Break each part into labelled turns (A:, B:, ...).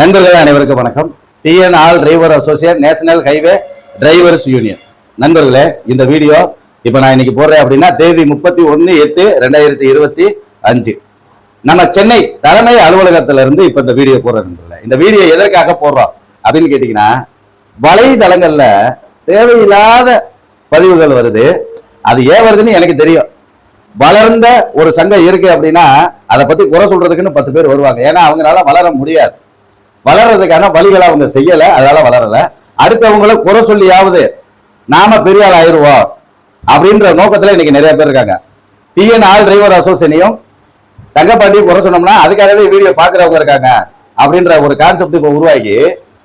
A: நண்பர்கள் அனைவருக்கும் வணக்கம். TN all driver associate national highway drivers union நண்பர்களே இந்த வீடியோ இப்போ நான் இன்னைக்கு போடுறேன் அப்படின்னா தேதி முப்பத்தி ஒன்று எட்டு ரெண்டாயிரத்தி இருபத்தி அஞ்சு. நம்ம சென்னை தலைமை அலுவலகத்துல இருந்து இப்போ இந்த வீடியோ போடுறோம் நண்பர்களே. இந்த வீடியோ எதற்காக போடுறோம் அப்படின்னு கேட்டிங்கன்னா வலைதளங்களில் தேவையில்லாத பதிவுகள் வருது. அது ஏன் வருதுன்னு எனக்கு தெரியும். வளர்ந்த ஒரு சங்கம் இருக்கு அப்படின்னா அதை பத்தி குறை சொல்றதுக்குன்னு பத்து பேர் வருவாங்க. ஏன்னா அவங்களால வளர முடியாது. வளர்றதுக்கான வழிகளை அவங்க செய்யல அதனால வளரல. அடுத்தவங்கள குறை சொல்லியாவது நாம பெரிய ஆள் ஆயிடுவோம் அப்படின்ற நோக்கத்துல இன்னைக்கு நிறைய பேர் இருக்காங்க. டிஎன் ஆல் டிரைவர் அசோசியனையும் தங்கப்பாண்டியும் குறை சொன்னோம்னா அதுக்காகவே வீடியோ பாக்குறவங்க இருக்காங்க அப்படின்ற ஒரு கான்செப்ட் இப்போ உருவாக்கி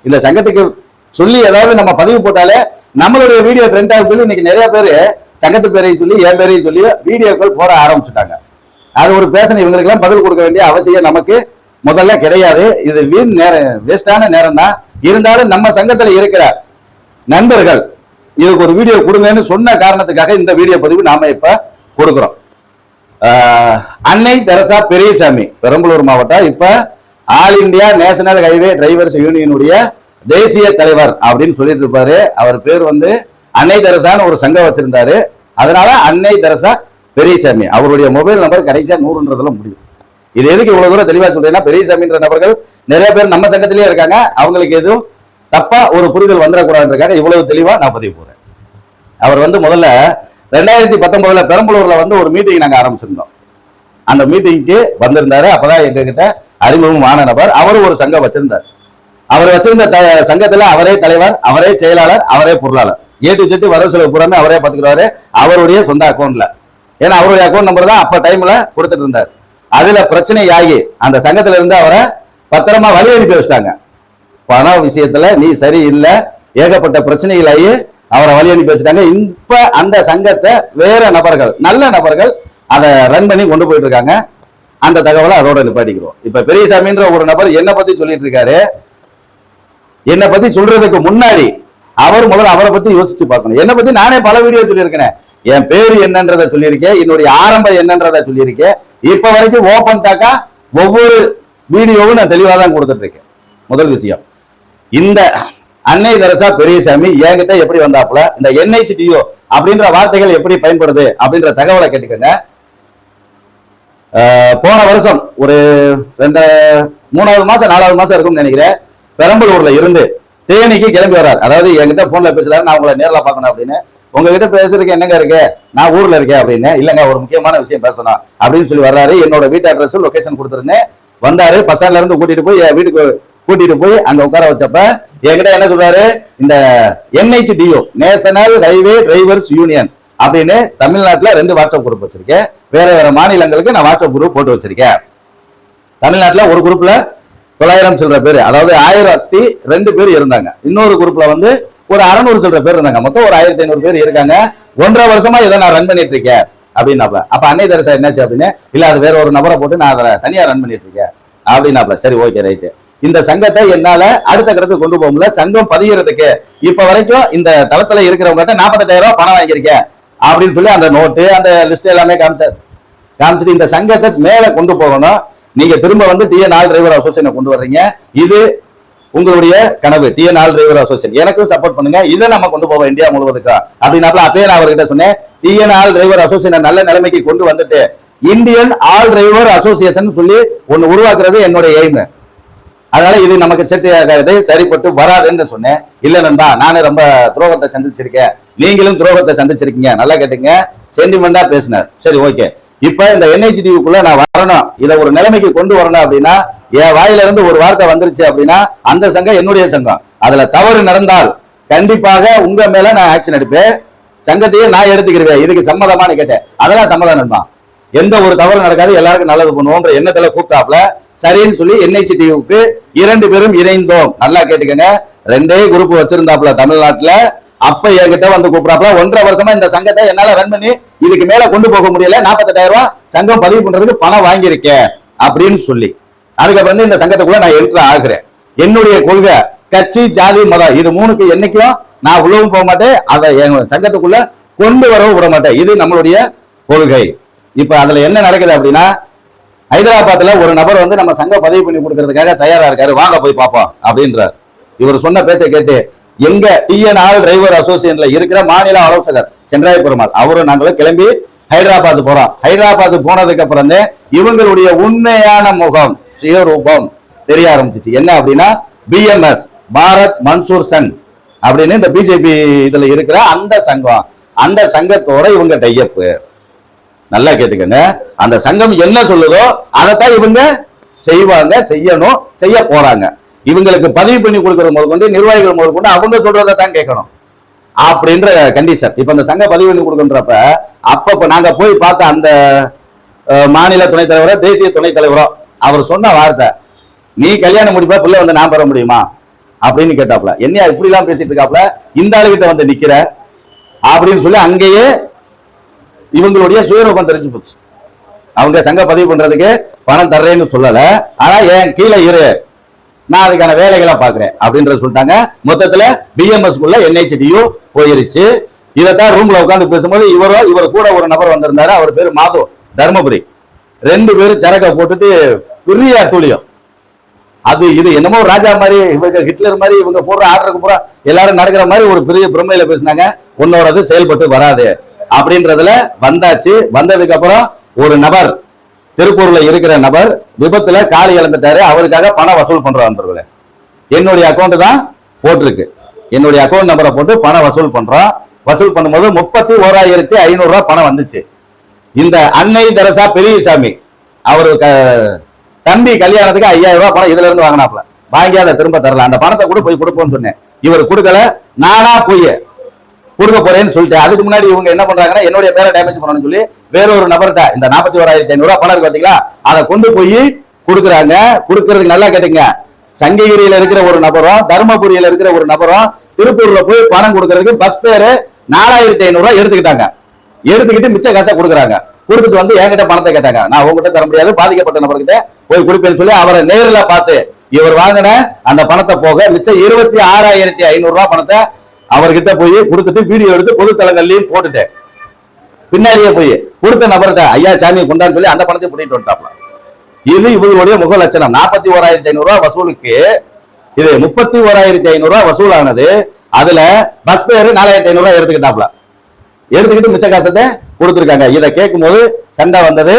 A: இந்த சங்கத்துக்கு சொல்லி ஏதாவது நம்ம பதிவு போட்டாலே நம்மளுடைய வீடியோ ட்ரெண்ட் ஆகும் சொல்லி இன்னைக்கு நிறைய பேர் சங்கத்து பேரையும் சொல்லி என் பேரையும் சொல்லி வீடியோக்கள் போட ஆரம்பிச்சுட்டாங்க. அது ஒரு பேசணும். இவங்களுக்கெல்லாம் பதில் கொடுக்க வேண்டிய அவசியம் நமக்கு முதல்ல கிடையாது. இது வீண் நேரம் வேஸ்டான நேரம் தான் இருந்தாலும் நம்ம சங்கத்தில் இருக்கிற நண்பர்கள் இதுக்கு ஒரு வீடியோ கொடுங்கன்னு சொன்ன காரணத்துக்காக இந்த வீடியோ பதிவு நாம இப்ப கொடுக்குறோம். அன்னை தெரசா பெரியசாமி பெரம்பலூர் மாவட்டம். இப்ப all India national highway drivers யூனியனுடைய தேசிய தலைவர் அப்படின்னு சொல்லிட்டு இருப்பாரு. அவர் பேர் வந்து அன்னை தெரசான்னு ஒரு சங்கம் வச்சிருந்தாரு. அதனால அன்னை தெரசா பெரியசாமி. அவருடைய மொபைல் நம்பர் கடைசியா நூறுன்றதுல முடியும். இது எதுக்கு இவ்வளவு தூரம் தெளிவா சொல்றேன்னா பெரியசாமின்ற நபர்கள் நிறைய பேர் நம்ம சங்கத்திலேயே இருக்காங்க. அவங்களுக்கு எதுவும் தப்பா ஒரு புரிதல் வந்துடக்கூடாதுன்றக்காக இவ்வளவு தெளிவா நான் பதிவு போறேன் அவர் வந்து முதல்ல ரெண்டாயிரத்தி பத்தொன்பதுல பெரம்பலூர்ல வந்து ஒரு மீட்டிங் நாங்க ஆரம்பிச்சிருந்தோம். அந்த மீட்டிங்க்கு வந்திருந்தாரு. அப்பதான் எங்ககிட்ட அறிமுகம் ஆன நபர். அவரும் ஒரு சங்கம் வச்சிருந்தார். அவர் வச்சிருந்த த- சங்கத்துல அவரே தலைவர் அவரே செயலாளர் அவரே பொருளாளர். ஏ டு ஜெட்டு வரவு செலவு பூராமே அவரே பாத்துக்கிறாரு அவருடைய சொந்த அக்கௌண்ட்ல ஏன்னா அவருடைய அக்கௌண்ட் நம்பர் தான் அப்ப டைம்ல கொடுத்துட்டு இருந்தார். அதுல பிரச்சனை ஆகி அந்த சங்கத்துல இருந்து அவரை பத்திரமா வழி அனுப்பி வச்சுட்டாங்க. பண விஷயத்துல நீ சரி இல்ல ஏகப்பட்ட பிரச்சனைகளாகி அவரை வழி அனுப்பி வச்சுட்டாங்க. இப்ப அந்த சங்கத்தை வேற நபர்கள் நல்ல நபர்கள் அதை ரன் பண்ணி கொண்டு போயிட்டு இருக்காங்க. அந்த தகவலை அதோட நிப்பாட்டிக்கிறோம். இப்ப பெரியசாமின்ற ஒரு நபர் என்ன பத்தி சொல்லிட்டு இருக்காரு. என்னை பத்தி சொல்றதுக்கு முன்னாடி அவர் முதல்ல அவரை பத்தி யோசிச்சு பார்க்கணும். என்னை பத்தி நானே பல வீடியோ சொல்லியிருக்கேன் என் பேரு என்னன்றதை சொல்லியிருக்கேன். என்னுடைய ஆரம்பம் என்னன்றதை சொல்லியிருக்கேன். இப்ப வரைக்கும் ஓபன் டாக்கா ஒவ்வொரு வீடியோவும் நான் தெளிவாக தான் கொடுத்துட்டு இருக்கேன் முதல் விஷயம். இந்த அன்னை தரசா பெரியசாமி என்கிட்ட எப்படி வந்தாப்புல இந்த என்ஹெச்டிஓ அப்படின்ற வார்த்தைகள் எப்படி பயன்படுது அப்படின்ற தகவலை கேட்டுக்கோங்க. போன வருஷம் ஒரு ரெண்டு மூணாவது மாசம் நாலாவது மாசம் இருக்கும்னு நினைக்கிறேன். பெரம்பலூர்ல இருந்து தேனிக்கு கிளம்பி வர்றார். அதாவது என்கிட்ட போன்ல பேசுறாரு நான் உங்களை நேரில் பார்க்கணும் அப்படின்னு. உங்ககிட்ட பேசுறதுக்கு என்னங்க இருக்கு? நான் ஊர்ல இருக்கேன் அப்படின்னு. இல்லங்க ஒரு முக்கியமான விஷயம் பேசணும் அப்படின்னு சொல்லி வர்றாரு. என்னோட வீட்டு அட்ரஸ் லொகேஷன் கொடுத்துருந்தேன். வந்தாரு பஸ் ஸ்டாண்ட்ல இருந்து கூட்டிட்டு போய் என் வீட்டுக்கு கூட்டிட்டு போய் அங்க உட்கார வச்சப்ப என்கிட்ட என்ன சொல்றாரு? இந்த NHDO national highway drivers union அப்படின்னு தமிழ்நாட்டுல ரெண்டு வாட்ஸ்அப் குரூப் வச்சிருக்கேன். வேற வேற மாநிலங்களுக்கு நான் வாட்ஸ்அப் குரூப் போட்டு வச்சிருக்கேன். தமிழ்நாட்டுல ஒரு குரூப்ல தொள்ளாயிரம் சொல்ற பேர். அதாவது ஆயிரத்தி ரெண்டு பேர் இருந்தாங்க. இன்னொரு குரூப்ல வந்து ஒரு அறநூறு சில பேர் இருந்தாங்க. மொத்தம் ஒரு ஆயிரத்தி ஐநூறு பேர் இருக்காங்க. ஒன்றரை வருஷமா இதை நான் ரன் பண்ணிட்டு இருக்கேன் அப்படின்னாப்ல. அப்ப அன்னை தெரசா என்னாச்சு அப்படின்னு இல்ல அது வேற ஒரு நபரை போட்டு நான் அதை தனியா ரன் பண்ணிட்டு இருக்கேன். அப்படின்னாப்ல. சரி ஓகே ரைட்டு இந்த சங்கத்தை என்னால அடுத்த கட்டத்துக்கு கொண்டு போக முடியல. சங்கம் பதிகிறதுக்கு இப்ப வரைக்கும் இந்த தளத்துல இருக்கிறவங்ககிட்ட நாற்பத்தெட்டாயிரம் ரூபாய் பணம் வாங்கியிருக்கேன் அப்படின்னு சொல்லி அந்த நோட்டு அந்த லிஸ்ட் எல்லாமே காமிச்சார். காமிச்சிட்டு இந்த சங்கத்தை மேல கொண்டு போகணும். நீங்க திரும்ப வந்து டிஎன் ஆல் டிரைவர் அசோசியேஷனை கொண்டு வர்றீங்க. இது உங்களுடைய கனவு டிஎன் ஆல் டிரைவர் அசோசியேஷன் எனக்கும் சப்போர்ட் பண்ணுங்க. இதை நம்ம கொண்டு போவோம் இந்தியா முழுவதுக்கா? அப்படின்னாப்ல அப்பயே நான் அவர்கிட்ட சொன்னேன் டிஎன் ஆல் டிரைவர் அசோசியேஷன் நல்ல நிலைமைக்கு கொண்டு வந்துட்டு இந்தியன் ஆல் டிரைவர் அசோசியேஷன் சொல்லி ஒன்னு உருவாக்குறது என்னுடைய எய்மு அதனால இது நமக்கு செட் ஆகாது சரிப்பட்டு வராதுன்னு சொன்னேன். இல்ல நண்பா நானே ரொம்ப துரோகத்தை சந்திச்சிருக்கேன். நீங்களும் துரோகத்தை சந்திச்சிருக்கீங்க. நல்லா கேட்டுங்க சென்டிமெண்டா பேசினார். சரி ஓகே இப்ப இந்த என்ஹெச்டிக்குள்ள நான் வரணும். இதை ஒரு நிலைமைக்கு கொண்டு வரணும் அப்படின்னா என் வாயில இருந்து ஒரு வார்த்தை வந்துருச்சு அப்படின்னா அந்த சங்கம் என்னுடைய சங்கம். அதுல தவறு நடந்தால் கண்டிப்பாக உங்க மேல நான் ஆக்ஷன் எடுப்பேன். சங்கத்தையே நான் எடுத்துக்கிறேன் இதுக்கு சம்மதமான்னு கேட்டேன். அதெல்லாம் சம்மதம் நண்பா. எந்த ஒரு தவறு நடக்காது. எல்லாருக்கும் நல்லது பண்ணுவோம்ன்ற எண்ணத்துல கூப்பிட்டாப்ல சரின்னு சொல்லி என்ஐசிடிவுக்கு இரண்டு பேரும் இணைந்தோம். நல்லா கேட்டுக்கங்க. ரெண்டே குரூப் வச்சிருந்தாப்ல தமிழ்நாட்டுல. அப்ப என்கிட்ட வந்து கூப்பிடாப்ல ஒன்றரை வருஷமா இந்த சங்கத்தை என்னால ரன் பண்ணி இதுக்கு மேல கொண்டு போக முடியல. நாற்பத்தெட்டாயிரம் ரூபாய் சங்கம் பதிவு பண்றதுக்கு பணம் வாங்கியிருக்கேன் அப்படின்னு சொல்லி. அதுக்கப்புறம் வந்து இந்த சங்கத்துக்குள்ள நான் என்ட்ரு ஆகுறேன். என்னுடைய கொள்கை கட்சி ஜாதி மதம் இது மூணுக்கு என்னைக்கும் நான் உள்ளவும் போக மாட்டேன். அதை என் சங்கத்துக்குள்ள கொண்டு வரவும் விட மாட்டேன். இது நம்மளுடைய கொள்கை. இப்ப அதுல என்ன நடக்குது அப்படின்னா ஹைதராபாத்ல ஒரு நபர் வந்து நம்ம சங்கம் பதிவு பண்ணி கொடுக்கறதுக்காக தயாரா இருக்காரு. வாங்க போய் பார்ப்போம் அப்படின்றார். இவர் சொன்ன பேச்சை கேட்டு எங்க டிஎன்ஆர் டிரைவர் அசோசியேஷன்ல இருக்கிற மாநில ஆலோசகர் சென்றாய பெருமாள் அவரும் நாங்களும் கிளம்பி ஹைதராபாத் போறோம். ஹைதராபாத் போனதுக்கு அப்புறம் இவங்களுடைய உண்மையான முகம் சுயரூபம் தெரிய ஆரம்பிச்சிச்சு. என்ன அப்படின்னா பிஎம்எஸ் பாரத் மன்சூர் சங் அப்படின்னு இந்த பிஜேபி இதுல இருக்கிற அந்த சங்கம் அந்த சங்கத்தோட இவங்க டையப்பு நல்லா கேட்டுக்கங்க. அந்த சங்கம் என்ன சொல்லுதோ அதைத்தான் இவங்க செய்வாங்க செய்யணும் செய்ய போறாங்க. இவங்களுக்கு பதிவு பண்ணி கொடுக்குற முதற்கொண்டு நிர்வாகிகள் முதற்கொண்டு அவங்க சொல்றதை தான் கேட்கணும். அப்படின்ற கண்டிஷன் இப்ப இந்த சங்க பதிவு பண்ணி கொடுக்கின்றப்ப அப்பப்போ நாங்கள் நாங்க போய் பார்த்த அந்த மாநில துணைத் தலைவரோ தேசிய துணைத் தலைவரோ அவர் சொன்ன வார்த்தை நீ கல்யாணம் முடிப்பா பிள்ளை வந்து நான் பெற முடியுமா? அப்படின்னு கேட்டாப்ல என்னையா இப்படிலாம் பேசிட்டு இருக்காப்ல இந்த ஆளுகிட்ட வந்து நிக்கிற அப்படின்னு சொல்லி அங்கேயே இவங்களுடைய சுயரூபம் தெரிஞ்சு போச்சு. அவங்க சங்க பதிவு பண்றதுக்கு பணம் தர்றேன்னு சொல்லல. ஆனா ஏன் கீழே இரு. நான் அதுக்கான வேலைகளை பாக்குறேன் அப்படின்றத சொல்லிட்டாங்க. மொத்தத்துல பிஎம்எஸ் குள்ள என்ஹெச்டியு போயிருச்சு. இதைத்தான் ரூம்ல உட்காந்து பேசும்போது இவரோ இவர் கூட ஒரு நபர் வந்திருந்தாரு. அவர் பேரு மாது தர்மபுரி. ரெண்டு பேரும் சரக்கை போட்டுட்டு பெரிய அட்டூழியம் அது இது என்னமோ ராஜா மாதிரி இவங்க ஹிட்லர் மாதிரி இவங்க போடுற ஆர்டருக்கு பூரா எல்லாரும் நடக்கிற மாதிரி ஒரு பெரிய பிரமையில பேசினாங்க. உன்னோடது செயல்பட்டு வராது. அப்படின்றதுல வந்தாச்சு. வந்ததுக்கு அப்புறம் ஒரு நபர் திருப்பூர்ல இருக்கிற நபர் விபத்துல காலி இழந்துட்டாரு. அவருக்காக பணம் வசூல் பண்றோம் நண்பர்களே. என்னுடைய அக்கௌண்ட் தான் போட்டிருக்கு. என்னுடைய அக்கௌண்ட் நம்பரை போட்டு பணம் வசூல் பண்றோம். வசூல் பண்ணும்போது முப்பத்தி ஓராயிரத்தி ஐநூறு ரூபாய் பணம் வந்துச்சு. இந்த அன்னை தெரசா பெரியசாமி அவரு க- தம்பி கல்யாணத்துக்கு ஐயாயிரம் ரூபாய் பணம் இதுல இருந்து வாங்கினாப்ல வாங்கி அதை திரும்ப தரல. அந்த பணத்தை கூட போய் கொடுப்போம்னு சொன்னேன். இவர் கொடுக்கல. நானா போய் கொடுக்க போறேன்னு சொல்லிட்டு அதுக்கு முன்னாடி இவங்க என்ன பண்றாங்கன்னா என்னுடைய பேரை டேமேஜ் பண்ணணும்னு சொல்லி வேற ஒரு நபர்கிட்ட இந்த நாற்பத்தி ஓராயிரத்தி ஐநூறு பணம் இருக்கு பாத்தீங்களா அதை கொண்டு போய் கொடுக்குறாங்க. கொடுக்கறதுக்கு நல்லா கேட்டுங்க சங்ககிரியில இருக்கிற ஒரு நபரும் தருமபுரியில இருக்கிற ஒரு நபரும் திருப்பூர்ல போய் பணம் கொடுக்கறதுக்கு பஸ் பேரு நாலாயிரத்தி ஐநூறு ரூபாய் எடுத்துக்கிட்டாங்க. எடுத்துக்கிட்டு மிச்ச காசை கொடுக்குறாங்க. கொடுத்துட்டு வந்து என்கிட்ட பணத்தை கேட்டாங்க. நான் உங்ககிட்ட தர முடியாது பாதிக்கப்பட்ட நபர்கிட்ட போய் கொடுப்பேன்னு சொல்லி அவரை நேரில் பார்த்து இவர் வாங்கின அந்த பணத்தை போக மிச்சம் இருபத்தி ஆறாயிரத்தி ஐநூறு ரூபாய் பணத்தை அவர்கிட்ட போய் கொடுத்துட்டு வீடியோ எடுத்து பொது தளங்கள்லயும் போட்டுட்டேன். பின்னாடியே போய் கொடுத்த நபர்கிட்ட ஐயா சாமி கொண்டான்னு சொல்லி அந்த பணத்தை பிடிட்டு வந்துட்டாப்ல. இது இவங்களுடைய முக லட்சணம். நாற்பத்தி ஓராயிரத்தி ஐநூறு ரூபாய் வசூலுக்கு இது முப்பத்தி ஓராயிரத்தி ஐநூறு ரூபாய் வசூலானது. அதுல பஸ் பேரு நாலாயிரத்தி ஐநூறு ரூபாய் எடுத்துக்கிட்டாப்ல. எடுத்துக்கிட்டு மிச்ச காசத்தை கொடுத்துருக்காங்க. இதை கேட்கும்போது சண்டை வந்தது.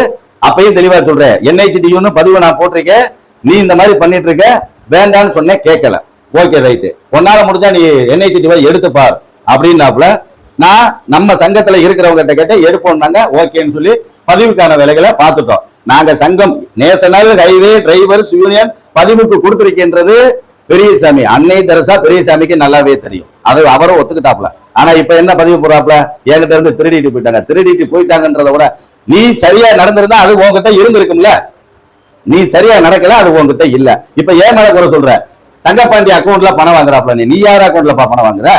A: அப்பயும் தெளிவா சொல்றேன். என்ஐசிடியூன்னு பதிவு நான் போட்டிருக்கேன். நீ இந்த மாதிரி பண்ணிட்டு இருக்க வேண்டாம்னு சொன்னேன் கேட்கல. ஓகே ரைட்டு ஒன்னால முடிஞ்சா நீ என்ஐசி டிவை எடுத்துப்பார் அப்படின்னாப்புல நான் நம்ம சங்கத்துல இருக்கிறவங்க கிட்ட கேட்டு எடுப்போம்னாங்க ஓகேன்னு சொல்லி பதிவுக்கான வேலைகளை பார்த்துட்டோம். நாங்க சங்கம் நேஷனல் ஹைவே டிரைவர்ஸ் யூனியன் பதிவுக்கு கொடுத்திருக்கின்றது பெரியசாமி. அன்னை தெரசா பெரியசாமிக்கு நல்லாவே தெரியும். அது அவரும் ஒத்துக்கிட்டாப்ல ஆனா இப்ப என்ன பதிவு போறாப்ல என்கிட்ட இருந்து திருடிட்டு போயிட்டாங்க. திருடிட்டு போயிட்டாங்கன்றத விட நீ சரியா நடந்திருந்தா அது உங்ககிட்ட இருந்திருக்கும்ல? நீ சரியா நடக்கல அது உன்கிட்ட இல்ல. இப்ப ஏன் மேல குறை சொல்ற? தங்கப்பாண்டி அக்கௌண்ட்ல பணம் வாங்குறாப்ல நீ. யார் அக்கௌண்ட்ல பணம் வாங்குற?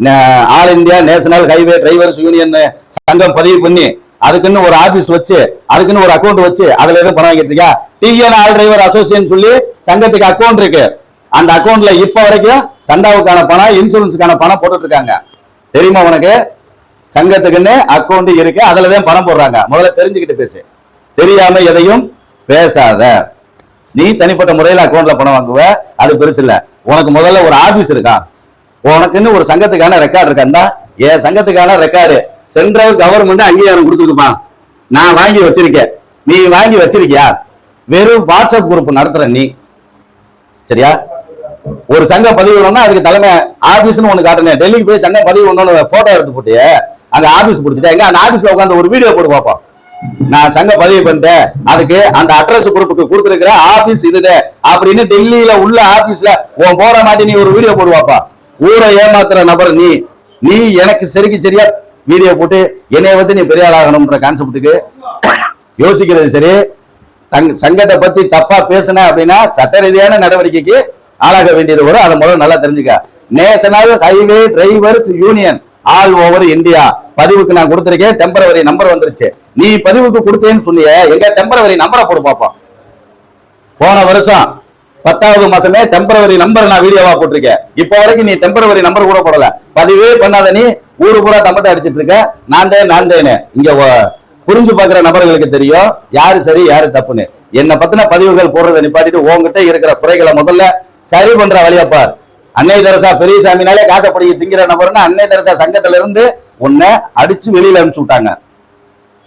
A: ந- all India national highway drivers union சங்கம் பதிவு பண்ணி அதுக்குன்னு ஒரு ஆபீஸ் வச்சு அதுக்குன்னு ஒரு அக்கௌண்ட் வச்சு அதுல எதுவும் பணம் வாங்கிட்டு இருக்கியா? டிஎன் ஆல் டிரைவர் அசோசியேஷன் சொல்லி சங்கத்துக்கு அக்கௌண்ட் இருக்கு. அந்த அக்கௌண்ட்ல இப்ப வரைக்கும் சண்டாவுக்கான பணம் இன்சூரன்ஸுக்கான பணம் போட்டுட்டு இருக்காங்க தெரியுமா உனக்கு? சங்கத்துக்குன்னு அக்கௌண்ட் இருக்கு அதுலதான் பணம் போடுறாங்க. முதல்ல தெரிஞ்சுக்கிட்டு பேசு. தெரியாம எதையும் பேசாத. நீ தனிப்பட்ட முறையில் அக்கௌண்ட்ல பணம் வாங்குவ. அது பெருசு இல்ல. உனக்கு முதல்ல ஒரு ஆபீஸ் இருக்கா? உனக்குன்னு ஒரு சங்கத்துக்கான ரெக்கார்டு இருக்காண்டா என் சங்கத்துக்கான ரெக்கார்டு சென்ட்ரல் கவர்மெண்ட் அங்கீகாரம் கொடுத்துருக்குப்பா நான் வாங்கி வச்சிருக்கேன். நீ வாங்கி வச்சிருக்கியா? வெறும் வாட்ஸ்அப் குரூப் நடத்துற நீ. சரியா? ஒரு சங்க பதிவு பண்ணா அதுக்கு தலைமை ஆபீஸ்னு ஒண்ணு காட்டுனேன் டெல்லிக்கு போய் சங்க பதிவு பண்ணணும் போட்டோ எடுத்து போட்டு அங்க ஆபீஸ் கொடுத்துட்டேன். எங்க? அந்த ஆபீஸ்ல உட்காந்து ஒரு வீடியோ போட்டு பார்ப்போம் நான் சங்க பதிவு பண்ணிட்டேன். அதுக்கு அந்த அட்ரஸ் குரூப்புக்கு கொடுத்துருக்கிற ஆபீஸ் இதுதான் அப்படின்னு டெல்லியில உள்ள ஆபீஸ்ல உன் போற மாட்டி நீ ஒரு வீடியோ போடுவாப்பா. ஊரை ஏமாத்துற நபர் நீ. நீ எனக்கு சரிக்கு சரியா வீடியோ போட்டு என்னைய வச்சு நீ பெரிய ஆளாகணும்ன்ற கான்செப்டுக்கு யோசிக்கிறது சரி. தங் சங்கத்தை பத்தி தப்பா பேசுன அப்படின்னா சட்ட ரீதியான நடவடிக்கைக்கு ஆளாக வேண்டியது வரும் அதை முதல்ல நல்லா தெரிஞ்சுக்க. National highway drivers union all over India. பதிவுக்கு நான் கொடுத்திருக்கேன். டெம்பரவரி நம்பர் வந்துருச்சு. நீ பதிவுக்கு கொடுத்தேன்னு சொன்னியே எங்க டெம்பரவரி நம்பரை போடு பார்ப்போம் போன வருஷம் பத்தாவது மாசமே டெம்பரவரி நம்பர் நான் வீடியோவா போட்டிருக்கேன். இப்போ வரைக்கும் நீ டெம்பரவரி நம்பர் கூட போடல. பதிவே பண்ணாத நீ ஊரு பூரா தம்பட்ட அடிச்சிட்டு இருக்க. நான் தான் நான் தானே. இங்க புரிஞ்சு பார்க்குற நபர்களுக்கு தெரியும் யாரு சரி யாரு தப்புன்னு. என்னை பத்தின பதிவுகள் போடுறதை நிப்பாட்டிட்டு உங்ககிட்ட இருக்கிற குறைகளை முதல்ல சரி பண்ற வழியா பார். அன்னை தரசா பெரியசாமினாலே காசப்படி திங்கிற நபர்னா அன்னை தரசா சங்கத்துல இருந்து உன்னை அடிச்சு வெளியில அனுப்பிச்சு விட்டாங்க.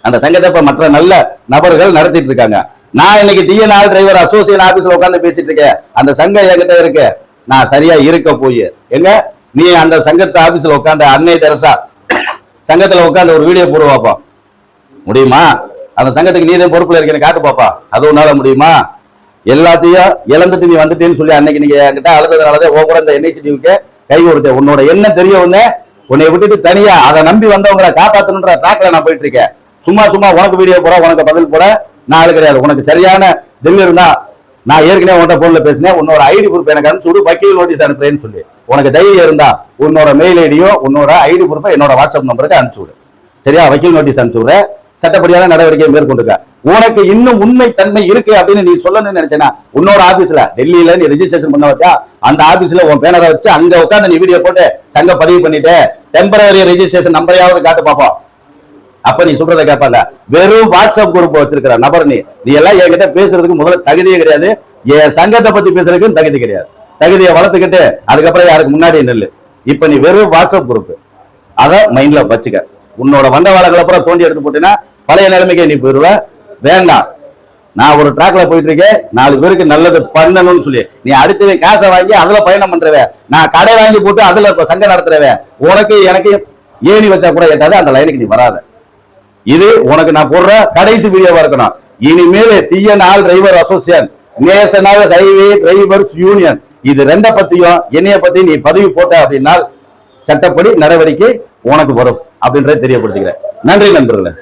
A: அந்த சங்கத்தை இப்ப மற்ற நல்ல நபர்கள் நடத்திட்டு இருக்காங்க. நான் இன்னைக்கு டிஎன்ஆர் டிரைவர் அசோசியேஷன் ஆபீஸ்ல உட்காந்து பேசிட்டு இருக்கேன். அந்த சங்கம் என்கிட்ட இருக்கு. நான் சரியா இருக்க போய். எங்க? நீ அந்த சங்கத்து ஆபீஸ்ல உட்காந்து அன்னை தெரசா. சங்கத்துல உட்காந்து ஒரு வீடியோ போடு பாப்பா. முடியுமா? அந்த சங்கத்துக்கு நீ தான் பொறுப்புல இருக்கேன்னு காட்டு பாப்பா. அது உன்னால முடியுமா? எல்லாத்தையும் இழந்துட்டு நீ வந்துட்டேன்னு சொல்லி அன்னைக்கு நீங்க என்கிட்ட அழுததுனாலதான் ஓபுற இந்த என்ஹெச்டிவுக்கு கை கொடுத்த உன்னோட என்ன தெரிய உன்னை விட்டுட்டு தனியா அதை நம்பி வந்தவங்களை காப்பாத்தணுன்ற ட்ராக்ல நான் போயிட்டு இருக்கேன். சும்மா சும்மா உனக்கு வீடியோ போட உனக்கு பதில் போட நான் ஆளு கிடையாது. உனக்கு சரியான தில் இருந்தா நான் ஏற்கனவே உன்கிட்ட போன்ல பேசினேன். உன்னோட ஐடி ப்ரூஃப் எனக்கு அனுப்பிச்சு விடு வக்கீல் நோட்டீஸ் அனுப்புறேன்னு சொல்லி. உனக்கு தைரியம் இருந்தா உன்னோட மெயில் ஐடியும் உன்னோட ஐடி ப்ரூஃபை என்னோட வாட்ஸ்அப் நம்பருக்கு அனுப்பிச்சு விடு. சரியா? வக்கீல் நோட்டீஸ் அனுப்பிச்சு விடுறேன். சட்டப்படியான நடவடிக்கை மேற்கொண்டுக்க. உனக்கு இன்னும் உண்மை தன்மை இருக்கு அப்படின்னு நீ சொல்லணும்னு நினைச்சேனா உன்னோட ஆபீஸ்ல டெல்லியில நீ ரெஜிஸ்ட்ரேஷன் பண்ண வச்சா அந்த ஆபீஸ்ல உன் பேனரை வச்சு அங்க உட்காந்து நீ வீடியோ போட்டு சங்க பதிவு பண்ணிட்டு டெம்பரரி ரெஜிஸ்ட்ரேஷன் நம்பரையாவது காட்டு பாப்போம். அப்ப நீ சொல்றத கேட்பாங்க. வெறும் வாட்ஸ்அப் குரூப் வச்சிருக்கிற நபர் நீ. நீ எல்லாம் என்கிட்ட பேசுறதுக்கு முதல்ல தகுதியே கிடையாது. என் சங்கத்தை பத்தி பேசுறதுக்கும் தகுதி கிடையாது. தகுதியை வளர்த்துக்கிட்டு அதுக்கப்புறம் யாருக்கு முன்னாடி நெல் இப்ப நீ வெறும் வாட்ஸ்அப் குரூப் அதை மைண்ட்ல வச்சுக்க. உன்னோட வண்டவாளங்களை அப்புறம் தோண்டி எடுத்து போட்டீங்கன்னா பழைய நிலைமைக்கு நீ போயிருவ. வேண்டாம். நான் ஒரு ட்ராக்ல போயிட்டு இருக்கேன் நாலு பேருக்கு நல்லது பண்ணணும்னு சொல்லி. நீ அடுத்தது காசை வாங்கி அதுல பயணம் பண்றவ. நான் கடை வாங்கி போட்டு அதுல சங்கம் நடத்துறவே. உனக்கு எனக்கு ஏணி வச்சா கூட எட்டாது அந்த லைனுக்கு நீ வராத. இது உனக்கு நான் போடுற கடைசி வீடியோவா இருக்கணும். இனிமேல் TNR driver association national highway drivers union இது ரெண்ட பத்தியும் என்னைய பத்தி நீ பதவி போட்ட அப்படின்னா சட்டப்படி நடவடிக்கை உனக்கு வரும் அப்படின்றத தெரியப்படுத்திக்கிறேன். நன்றி நண்பர்களே.